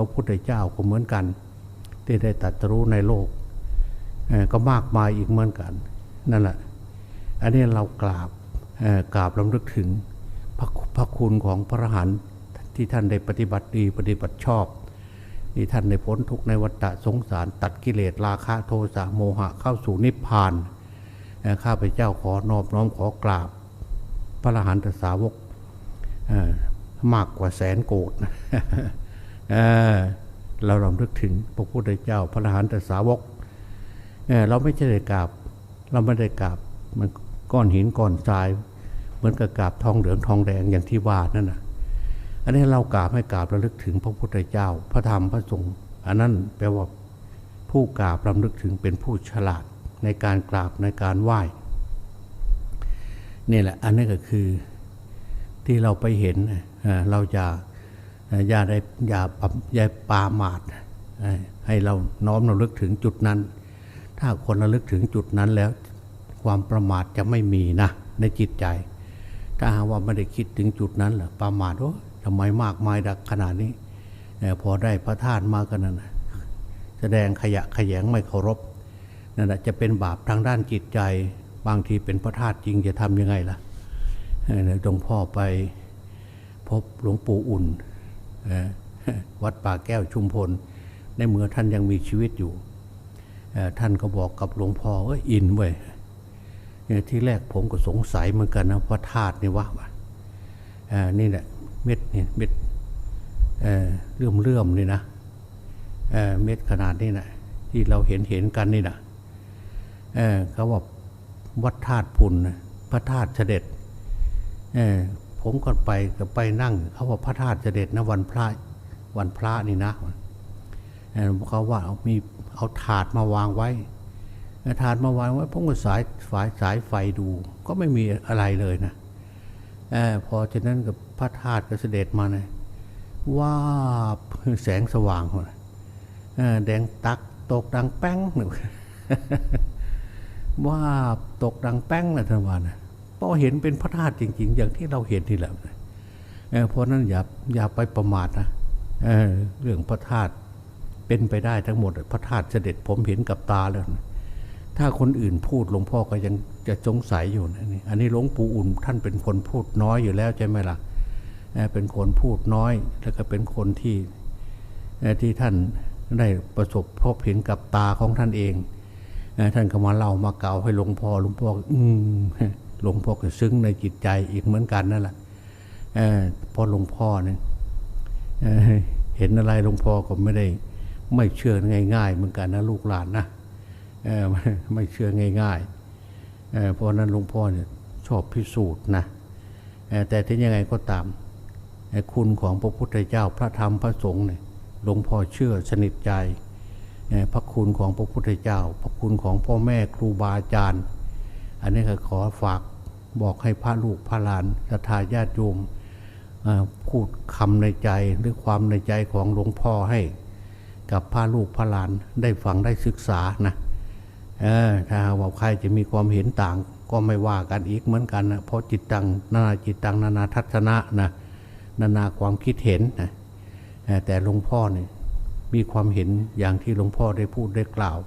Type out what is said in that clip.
พระพุทธเจ้าก็เหมือนกัน ที่ได้ตรัสรู้ในโลกก็มากมายอีกเหมือนกันนั่นแหละอันนี้เรากราบเอ่อกราบลำลึกถึงพระพระคุณของพระอรหันต์ที่ท่านได้ปฏิบัติดีปฏิบัติชอบที่ท่านได้พ้นทุกในวัฏสงสาร ตัดกิเลสราคะโทสะโมหะเข้าสู่นิพพานข้าพเจ้าขอนอบน้อมขอกราบ พระอรหันตสาวกมากกว่าแสนโกด เออเราลำลึกถึงพระพุทธเจ้าพระอรหันตสาวกเออเราไม่ใช่ได้กราบ เราไม่ได้กราบมันก้อนหินก้อนทรายเหมือนกับกราบทองเหลืองทองแดงอย่างที่ว่านั่นนะอันนี้เรากราบให้กราบระลึกถึงพระพุทธเจ้า พระธรรมพระสงฆ์อันนั้นแปลว่าผู้กราบรำลึกถึงเป็นผู้ฉลาดในการกราบในการไหว้นี่แหละอันนี้ก็คือที่เราไปเห็นเราจะ อย่าได้อย่าปรับอย่าปาหมาดให้เราน้อมระลึกถึงจุดนั้น ถ้าคนระลึกถึงจุดนั้นแล้ว ความประมาทจะไม่มีนะในจิตใจ ถ้าหากว่าไม่ได้คิดถึงจุดนั้นล่ะประมาทโอ้ทำไมมากมายดักขนาดนี้พอได้พระธาตุมากันนั่นแสดงขยะขยงไม่เคารพนั่นแหละจะเป็นบาปทางด้านจิตใจ บางทีเป็นพระธาตุจริงจะทำยังไงล่ะหลวงพ่อไปพบหลวงปู่อุ่น วัดป่าแก้วชุมพล ในเมื่อท่านยังมีชีวิตอยู่ ท่านก็บอกกับหลวงพ่อเอยอินเว้ยเนี่ยที่แรกผมก็สงสัยเหมือนกันนะว่าธาตุนี่วะวะเอ่อนี่แหละเม็ดนี่เม็ดเลื่อมเลื่อมๆนี่นะเเม็ดขนาดนี้นะที่เราเห็นเห็นกันนี่นะเขาบอกวัดธาตุพุนนะพระธาตุเสด็จ ผมก็ไปก็ไปนั่ง เขาว่าพระธาตุเสด็จนะวันพระวันพระนี่นะเขาว่าเอามีเอาถาดมาวางไว้ถาดมาวางไว้ผมก็สายสายสายไฟดู ก็ไม่มีอะไรเลยนะอพอจากนั้นกับพระธาตุก็เสด็จมาเนะว่าแสงสว่างเลยแดงตักตกดังแป้งหนึ่งว่าตกดังแป้งนะท่านว่านะ พอเห็นเป็นพระธาตุจริง ๆ อย่างที่เราเห็นนี่แหละเพราะนั้นอย่าอย่าไปประมาทนะเเรื่องพระธาตุเป็นไปได้ทั้งหมด พระธาตุเสด็จผมเห็นกับตาแล้วนะถ้าคนอื่นพูดหลวงพ่อก็ยังจะสงสัยอยู่นะนี่อันนี้หลวงปู่อุ่นท่านเป็นคนพูดน้อยอยู่แล้วใช่ไหมล่ะเอ่อเป็นคนพูดน้อย แล้วก็เป็นคนที่ที่ท่านได้ประสบพบเห็นกับตาของท่านเอง ท่านก็มาเล่ามาเก่าให้หลวงพ่อหลวงพ่ออืม หลวงพ่อก็ซึ้งในจิตใจอีกเหมือนกันนั่นแหละเอ่อเพราะหลวงพ่อเนี่ยเเห็นอะไรหลวงพ่อก็ไม่ได้ ไม่เชื่อง่ายๆเหมือนกันนะลูกหลานนะไม่เชื่อง่ายๆเพราะนั้นหลวงพ่อเนี่ยชอบพิสูจน์นะแต่ถึงยังไงก็ตามคุณของพระพุทธเจ้าพระธรรมพระสงฆ์เนี่ยหลวงพ่อเชื่อสนิทใจพระคุณของพระพุทธเจ้า พระคุณของพ่อแม่ครูบาอาจารย์ อันนี้ก็ขอฝากบอกให้พระลูกพระหลานศรัทธาญาติโยมพูดคำในใจหรือความในใจของหลวงพ่อให้ กับพระลูกพระหลานได้ฟังได้ศึกษานะถ้าว่าใครจะมีความเห็นต่าง ก็ไม่ว่ากันอีกเหมือนกันนะเพราะจิตตังนานาจิตตังนานาทัศนะนะนานาความคิดเห็นนะแต่หลวงพ่อเนี่ยมีความเห็นอย่างที่หลวงพ่อได้พูดได้กล่าว